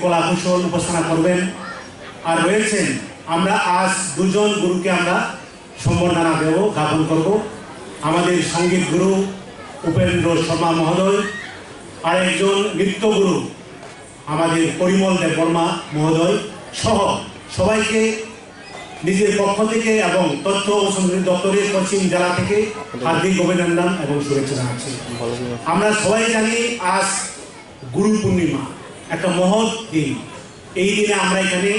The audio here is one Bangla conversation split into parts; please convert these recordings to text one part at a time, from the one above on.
কলা কৌশল উপস্থাপনা করবেন। আর রয়েছেন, আমরা আজ দুজন গুরুকে আমরা সম্বর্ধনা দেব, জ্ঞাপন করব। আমাদের সংগীত গুরু উপেন্দ্র শর্মা মহোদয় আর একজন নৃত্য গুরু আমাদের পরিমল দেব বর্মা মহোদয় সহ সবাইকে নিজের পক্ষ থেকে এবং তথ্য ও সংস্কৃতি দপ্তরের পশ্চিম জেলা থেকে হার্দিক অভিনন্দন এবং শুভেচ্ছা জানাচ্ছি। আমরা সবাই জানি আজ গুরু পূর্ণিমা। একটা মহৎ দিন। এই দিনে আমরা এখানে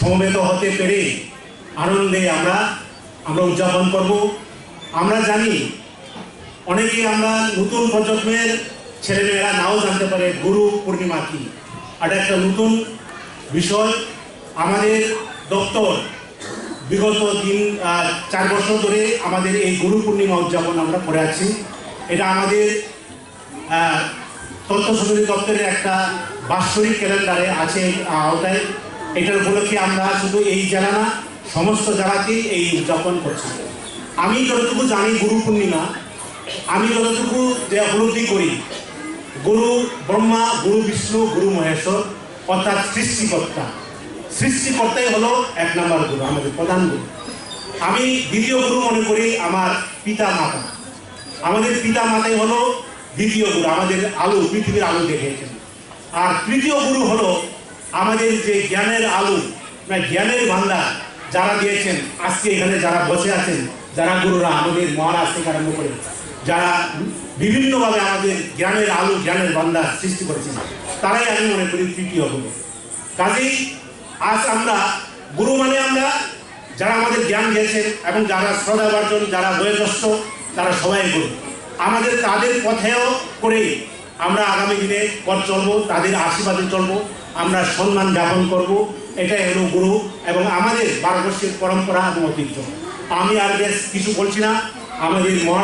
সমবেত হতে পেরে আনন্দে আমরা আমরা উদযাপন করব। আমরা জানি অনেকে আমরা নতুন প্রজন্মের ছেলেমেয়েরা নাও জানতে পারে গুরু পূর্ণিমা কি। এটা একটা নতুন বিষয়, আমাদের দপ্তর বিগত দিন চার বছর ধরে আমাদের এই গুরু পূর্ণিমা উদযাপন আমরা করে আছি। এটা আমাদের তথ্য সংস্কৃতি দপ্তরের একটা বাৎসরিক ক্যালেন্ডারে আছে আওতায়। এটার উপলক্ষে আমরা শুধু এই জেলা না, সমস্ত জেলাতেই এই উদযাপন করছি। আমি যতটুকু জানি, গুরু পূর্ণিমা, আমি যতটুকু যে উপলব্ধি করি, গুরু ব্রহ্মা, গুরু বিষ্ণু, গুরু মহেশ্বর, অর্থাৎ সৃষ্টিকর্তা। সৃষ্টিকর্তাই হলো এক নম্বর গুরু, আমাদের প্রধান গুরু। আমি দ্বিতীয় গুরু মনে করি আমার পিতা মাতা আমাদের পিতা মাতাই হলো দ্বিতীয় গুরু, আমাদের আলো, পৃথিবীর আলো দেখিয়েছেন। আর তৃতীয় গুরু হলো আমাদের যে জ্ঞানের আলো মানে জ্ঞানের ভান্ডার যারা দিয়েছেন, আজকে এখানে যারা বসে আছেন, যারা গুরুরা আমাদের মহারাজ থেকে আরম্ভ করে, যারা বিভিন্নভাবে আমাদের জ্ঞানের আলো, জ্ঞানের ভান্ডার সৃষ্টি করেছেন, তারাই আমি মনে করি তৃতীয় গুরু। কাজেই আজ আমরা গুরু মানে আমরা যারা আমাদের জ্ঞান দিয়েছেন এবং যারা শ্রদ্ধাবর্জন যারা বয়োজ্যেষ্ঠ, তারা সবাই গুরু। আমাদের তাদের পথেও করেই আমরা আগামী দিনে পথ চলবো, তাদের আশীর্বাদে চলবো, আমরা সম্মান জ্ঞাপন করব, এটাই হলো গুরু এবং আমাদের ভারতবর্ষের পরম্পরা এবং ঐতিহ্য। আমি আর বেশ কিছু বলছি না, আমাদের মহারাজ